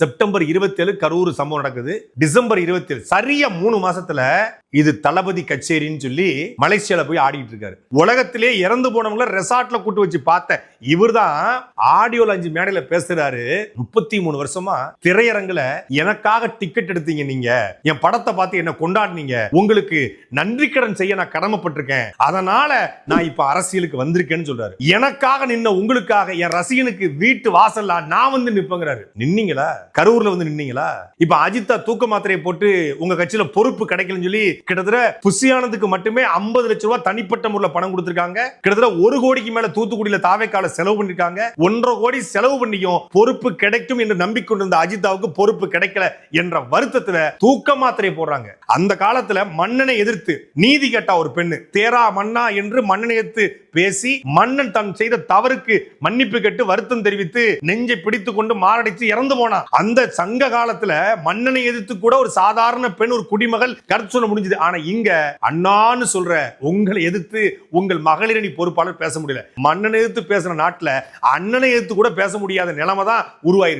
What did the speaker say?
September இருபத்தி ஏழு கரூர் சம்பவம் நடக்குது. டிசம்பர் இருபத்தி ஏழு சரியா மூணு மாசத்துல இது தளபதி கச்சேரின்னு சொல்லி மலேசியால போய் ஆடிட்டு இருக்காரு. உலகத்திலே இறந்து போனவங்கள ரெசார்ட்ல கூட்டு வச்சு இவர் தான் ஆடியோல அஞ்சு மேடையில பேசுறாரு. முப்பத்தி மூணு வருஷமா திரையரங்குல எனக்காக டிக்கெட் எடுத்தீங்க நீங்க. என் படத்தை பார்த்து என்ன கொண்டாடுனீங்க. உங்களுக்கு நன்றி கடன் செய்ய நான் கடமைப்பட்டிருக்கேன். அதனால நான் இப்ப அரசியலுக்கு வந்திருக்கேன்னு சொல்றாரு. எனக்காக நின்ன உங்களுக்காக என் ரசிகனுக்கு வீட்டு வாசல்ல நான் வந்து நிப்பங்கிறாரு. நின்னீங்களா? கரூர்ல வந்து நின்னீங்களா? இப்ப அஜித்தா தூக்க மாத்திரையை போட்டு உங்க கட்சியில பொறுப்பு கிடைக்கலன்னு சொல்லி கிட்டத்தட்ட புஷியானதுக்கு மட்டுமே 50 லட்சம் ரூபாய் தனிப்பட்ட முறையில் பணம் கொடுத்திருக்காங்க. கிட்டத்தட்ட ஒரு கோடிக்கு மேல தூத்துக்குடியில தாவேக்கால செலவு பண்ணிருக்காங்க. ஒன்றரை கோடி செலவு பண்ணியும் பொறுப்பு கிடைக்கும் என்று நம்பிக்கொண்டிருந்த அஜித்தாவுக்கு பொறுப்பு கிடைக்கல என்ற வருத்தத்துல தூக்க மாத்திரை போடுறாங்க. அந்த காலத்துல மன்னனை எதிர்த்து நீதி கேட்டா ஒரு பெண்ணு தேரா மன்னா என்று மன்னனை எதிர்த்து பேசி மன்னன் தான் செய்த தவறுக்கு மன்னிப்பு கேட்டு வருத்தம் தெரிவித்து நெஞ்சை பிடித்து கொண்டு மாரடைச்சு இறந்து போனான். அந்த சங்க காலத்துல மன்னனை எதிர்த்து கூட ஒரு சாதாரண பெண் ஒரு குடிமகள் கருத்து சொல்ல முடிஞ்சது. ஆனா இங்க அண்ணான்னு சொல்ற உங்களை எதிர்த்து உங்கள் மகளிரணி பொறுப்பாளர் பேச முடியல. மன்னனை எதிர்த்து பேசுற நாட்டில் அண்ணனை எடுத்து கூட பேச முடியாத நிலைமை தான் உருவாயிருக்கு.